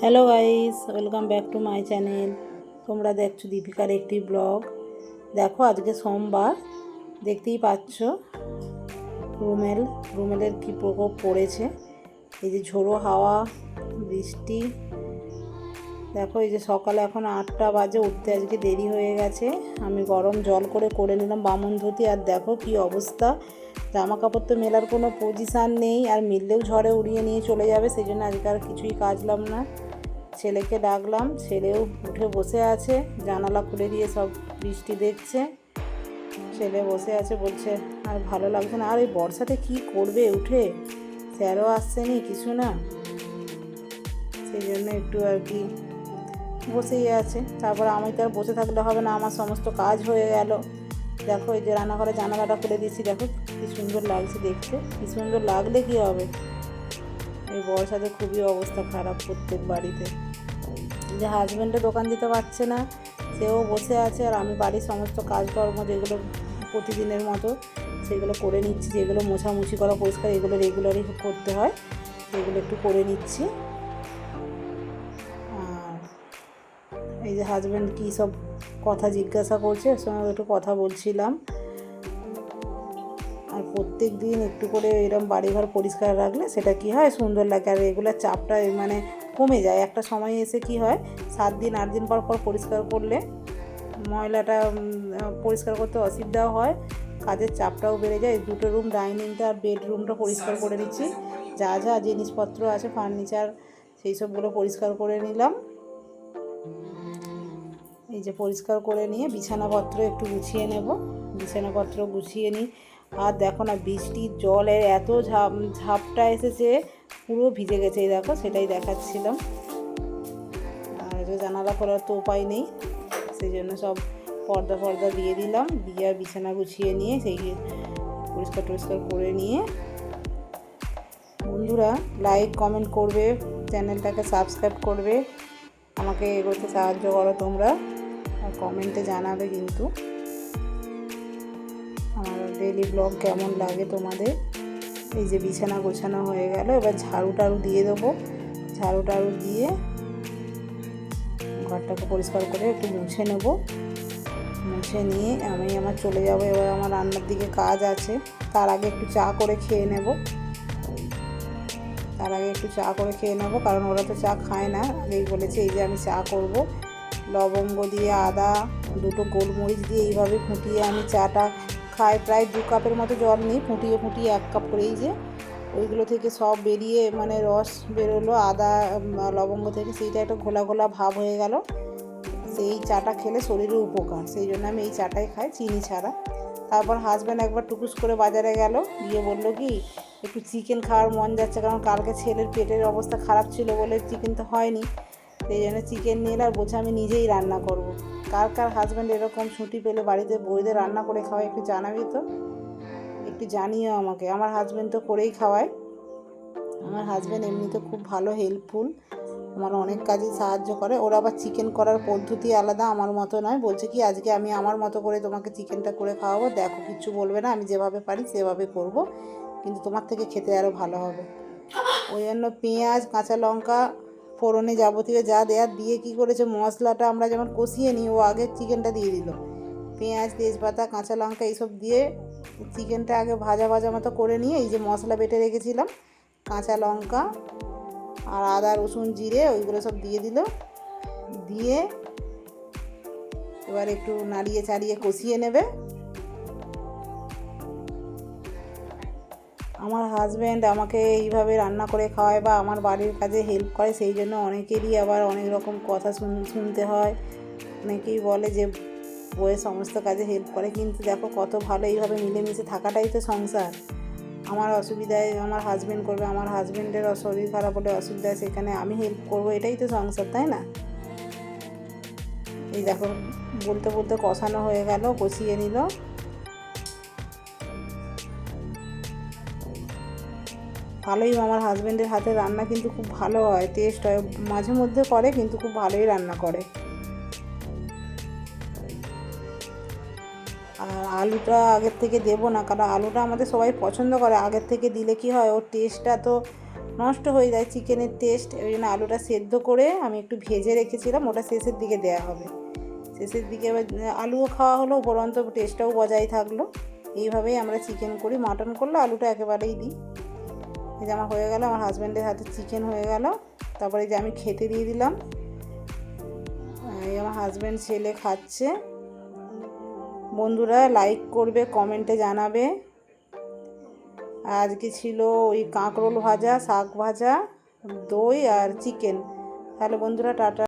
Hello guys, welcome back to my channel. তোমরা দেখছ দীপিকার একটি ব্লগ। দেখো, আজকে সোমবার, দেখতেই পাচ্ছ রুমেল, রুমেলের কী প্রকোপ পড়েছে। এই যে ঝোড়ো হাওয়া, বৃষ্টি। দেখো, এই যে সকালে এখন আটটা বাজে, উঠতে আজকে দেরি হয়ে গেছে। আমি গরম জল করে করে নিলাম বামন ধুতি, আর দেখো কি অবস্থা। জামা কাপড় তো মেলার কোনো পজিশান নেই, আর মিললেও ঝড়ে উড়িয়ে নিয়ে চলে যাবে সেই জন্য আজকে আর কিছুই কাজলাম না। ছেলেকে ডাকলাম, ছেলেও উঠে বসে আছে, জানালা খুলে দিয়ে সব বৃষ্টি দেখছে। ছেলে বসে আছে, বলছে, আর ভালো লাগছে না, আর এই বর্ষাতে কি করবে উঠে? স্যারও আসছেনি কিছু না? সেই জন্য একটু আর কি বসেই আছে, তারপর আমি তো আর বসে থাকলে হবে না, আমার সমস্ত কাজ হয়ে গেল। দেখো, এই যে রান্নাঘরে জানালাটা খুলে দিচ্ছি দেখো কি সুন্দর লাগছে দেখতে। কি সুন্দর লাগলে কি হবে? এই বর্ষাতে খুবই অবস্থা খারাপ প্রত্যেক বাড়িতে। যে হাজব্যান্ডে দোকান দিতে পারছে না, সেও বসে আছে, আর আমি বাড়ির সমস্ত কাজকর্ম যেগুলো প্রতিদিনের মতো, সেগুলো করে নিচ্ছি। যেগুলো মোছামুছি করা পরিষ্কার, এগুলো রেগুলারই করতে হয়, সেগুলো একটু করে নিচ্ছি। আর এই যে হাজব্যান্ড কী সব কথা জিজ্ঞাসা করছে ওর সঙ্গে একটু কথা বলছিলাম। আর প্রত্যেক দিন একটু করে এরকম বাড়িঘর পরিষ্কার রাখলে সেটা কি হয়? সুন্দর লাগে। আর রেগুলার চাপটা মানে কমে যায়। একটা সময় এসে কি হয়? সাত দিন, আট দিন পর পর পরিষ্কার করলে ময়লাটা পরিষ্কার করতে অসুবিধাও হয়। কাজের চাপটাও বেড়ে যায়। দুটো রুম, ডাইনিংটা আর বেডরুমটা পরিষ্কার করে নিচ্ছি। যা যা জিনিসপত্র আছে, ফার্নিচার, সেই সবগুলো পরিষ্কার করে নিলাম। এই যে পরিষ্কার করে নিয়ে বিছানাপত্র একটু গুছিয়ে নেব। বিছানাপত্র গুছিয়ে নিই। আর দেখো না, বৃষ্টির জলের এত ঝাপ ঝাপটা এসেছে, পুরো ভিজে গেছে এই দেখো, সেটাই দেখাচ্ছিলাম। আর জানালা করার তো উপায় নেই, সেই জন্য সব পর্দা ফর্দা দিয়ে দিলাম। দিয়ে আর বিছানা গুছিয়ে নিয়ে সেই পরিষ্কার টরিষ্কার করে নিয়ে বন্ধুরা লাইক কমেন্ট করবে, চ্যানেলটাকে সাবস্ক্রাইব করবে। আমাকে এগোতে সাহায্য করো তোমরা। কমেন্টে জানাবে কিন্তু। আমার ডেলি ব্লগ কেমন লাগে তোমাদের? এই যে বিছানা গোছানো হয়ে গেল, এবার ঝাড়ু টাড়ু দিয়ে দেবো। ঝাড়ু টাড়ু দিয়ে ঘরটাকে পরিষ্কার করে একটু মুছে নেব। মুছে নিয়ে আমি আমার চলে যাব, এবার আমার রান্নার দিকে কাজ আছে। তার আগে একটু চা করে খেয়ে নেব। তার আগে একটু চা করে খেয়ে নেব, কারণ ওরা তো চা খায় না। আগেই বলেছে এই যে আমি চা করব। লবঙ্গ দিয়ে আদা, দুটো গোলমরিচ দিয়ে এইভাবে ফুটিয়ে আমি চাটা খাই। প্রায় দু কাপের মতো জল নিই, ফুটিয়ে ফুটিয়ে এক কাপ করেই যে ওইগুলো থেকে সব বেরিয়ে মানে রস বেরোলো, আদা লবঙ্গ থেকে। সেইটা একটা ঘোলা ঘোলা ভাব হয়ে গেল। সেই চাটা খেলে শরীরের উপকার। সেই জন্য আমি এই চাটাই খাই, চিনি ছাড়া। তারপর হাজব্যান্ড একবার টুকুস করে বাজারে গেল। গিয়ে বলল কি, একটু চিকেন খাওয়ার মন যাচ্ছে, কারণ কালকে ছেলের পেটের অবস্থা খারাপ ছিল বলে চিকেন তো হয়নি। সেই জন্য চিকেন নিয়ে আর বলছে আমি নিজেই রান্না করব। কার কার হাজব্যান্ড এরকম ছুটি পেলে বাড়িতে বইদের রান্না করে খাওয়ায় একটু জানাবি তো? একটু জানিও আমাকে। আমার হাজব্যান্ড তো করেই খাওয়ায়। আমার হাজব্যান্ড এমনিতে খুব ভালো হেল্পফুল আমার অনেক কাজে সাহায্য করে। ওরা আবার চিকেন করার পদ্ধতি আলাদা, আমার মতো নয়। বলছে কি, আজকে আমি আমার মতো করে তোমাকে চিকেনটা করে খাওয়াবো। দেখো, কিচ্ছু বলবে না। আমি যেভাবে পারি সেভাবে করব। কিন্তু তোমার থেকে খেতে আরও ভালো হবে। ওই জন্য পেঁয়াজ, কাঁচা লঙ্কা ফোড়নে যাবতীয় যা দেওয়ার দিয়ে কি করেছে মশলাটা আমরা যেমন কষিয়ে নিই, ও আগে চিকেনটা দিয়ে দিল। পেঁয়াজ, তেজপাতা, কাঁচা লঙ্কা এইসব দিয়ে চিকেনটা আগে ভাজা ভাজা মতো করে নিয়ে এই যে মশলা বেটে রেখেছিলাম, কাঁচা লঙ্কা আর আদা, রসুন, জিরে ওইগুলো সব দিয়ে দিল। দিয়ে এবার একটু নাড়িয়ে চাড়িয়ে কষিয়ে নেবে। আমার হাজব্যান্ড আমাকে এইভাবে রান্না করে খাওয়ায় বা আমার বাড়ির কাজে হেল্প করে, সেই জন্য অনেকেরই আবার অনেক রকম কথা শুনতে হয়। অনেকেই বলে যে বইয়ের সমস্ত কাজে হেল্প করে। কিন্তু দেখো, কত ভালো এইভাবে মিলেমিশে থাকাটাই তো সংসার। আমার অসুবিধায় আমার হাজব্যান্ড করবে, আমার হাজব্যান্ডের শরীর খারাপ হলে অসুবিধায় সেখানে আমি হেল্প করব, এটাই তো সংসার, তাই না? এই দেখো, বলতে বলতে কষানো হয়ে গেল, কষিয়ে নিল। ভালোই আমার হাজব্যান্ডের হাতে রান্না কিন্তু খুব ভালো হয় টেস্ট হয়। মাঝে মধ্যে করে কিন্তু খুব ভালোই রান্না করে। আর আলুটা আগের থেকে দেবো না, কারণ আলুটা আমাদের সবাই পছন্দ করে। আগের থেকে দিলে কি হয়, ওর টেস্টটা তো নষ্ট হয়ে যায় চিকেনের টেস্ট ওই জন্য আলুটা সেদ্ধ করে আমি একটু ভেজে রেখেছিলাম, ওটা শেষের দিকে দেওয়া হবে। শেষের দিকে আলুও খাওয়া হলো, উপরন্ত টেস্টটাও বজায় থাকল। এইভাবেই আমরা চিকেন করি মাটন করলে আলুটা একেবারেই দিই। এই যে আমার হয়ে গেল, আমার হাজব্যান্ডের হাতে চিকেন হয়ে গেল। তারপরে যে আমি খেতে দিয়ে দিলাম। এই আমার হাজব্যান্ড ছেলে খাচ্ছে। বন্ধুরা লাইক করবে কমেন্টে জানাবে। আজকে ছিল ওই কাঁকরোল ভাজা, শাক ভাজা, দই আর চিকেন তাহলে বন্ধুরা, টাটা।